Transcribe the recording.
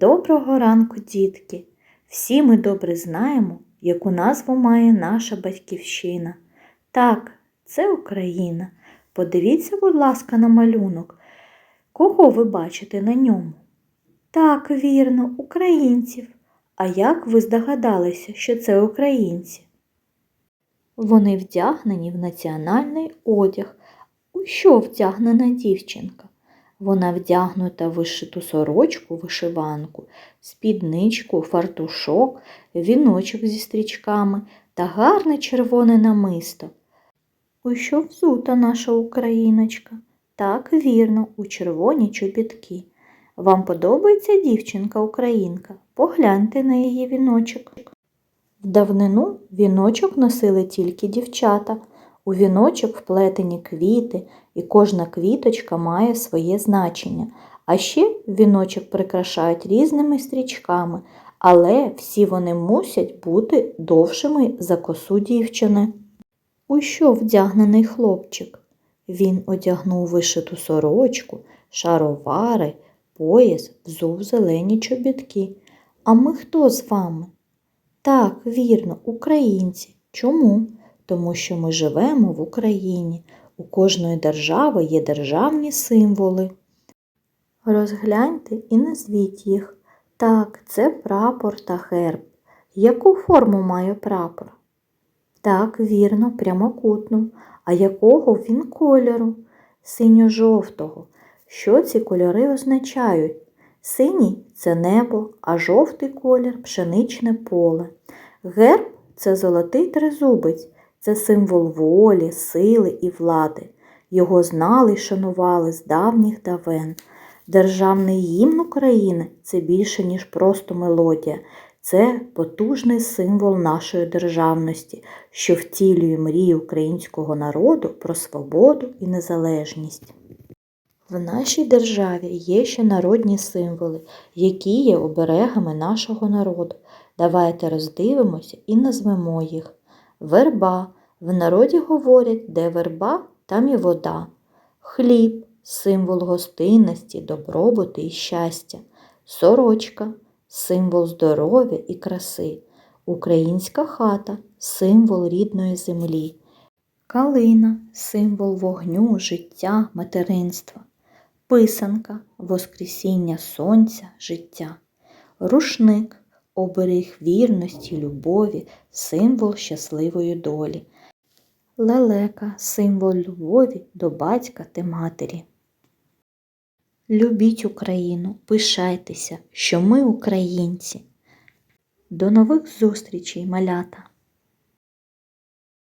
Доброго ранку, дітки! Всі ми добре знаємо, яку назву має наша батьківщина. Так, це Україна. Подивіться, будь ласка, на малюнок. Кого ви бачите на ньому? Так, вірно, українців. А як ви здогадалися, що це українці? Вони вдягнені в національний одяг. У що вдягнена дівчинка? Вона вдягнута в вишиту сорочку, вишиванку, спідничку, фартушок, віночок зі стрічками та гарне червоне намисто. У що взута наша україночка? Так, вірно, у червоні чобітки. Вам подобається дівчинка-українка? Погляньте на її віночок. В давнину віночок носили тільки дівчата. У віночок вплетені квіти, і кожна квіточка має своє значення. А ще віночок прикрашають різними стрічками, але всі вони мусять бути довшими за косу дівчини. У що вдягнений хлопчик? Він одягнув вишиту сорочку, шаровари, пояс, взув зелені чобітки. А ми хто з вами? Так, вірно, українці. Чому? Тому що ми живемо в Україні. У кожної держави є державні символи. Розгляньте і назвіть їх. Так, це прапор та герб. Яку форму має прапор? Так, вірно, прямокутну. А якого він кольору? Синьо-жовтого. Що ці кольори означають? Синій це небо, а жовтий колір пшеничне поле. Герб це золотий тризубець, це символ волі, сили і влади. Його знали й шанували з давніх давен. Державний гімн України це більше, ніж просто мелодія. Це потужний символ нашої державності, що втілює мрії українського народу про свободу і незалежність. В нашій державі є ще народні символи, які є оберегами нашого народу. Давайте роздивимося і назвемо їх. Верба. В народі говорять, де верба, там і вода. Хліб символ гостинності, добробуту і щастя. Сорочка символ здоров'я і краси. Українська хата символ рідної землі. Калина символ вогню, життя, материнства. Писанка Воскресіння сонця, життя. Рушник оберіг вірності, любові, символ щасливої долі. Лелека символ любові до батька та матері. Любіть Україну, пишайтеся, що ми українці. До нових зустрічей, малята!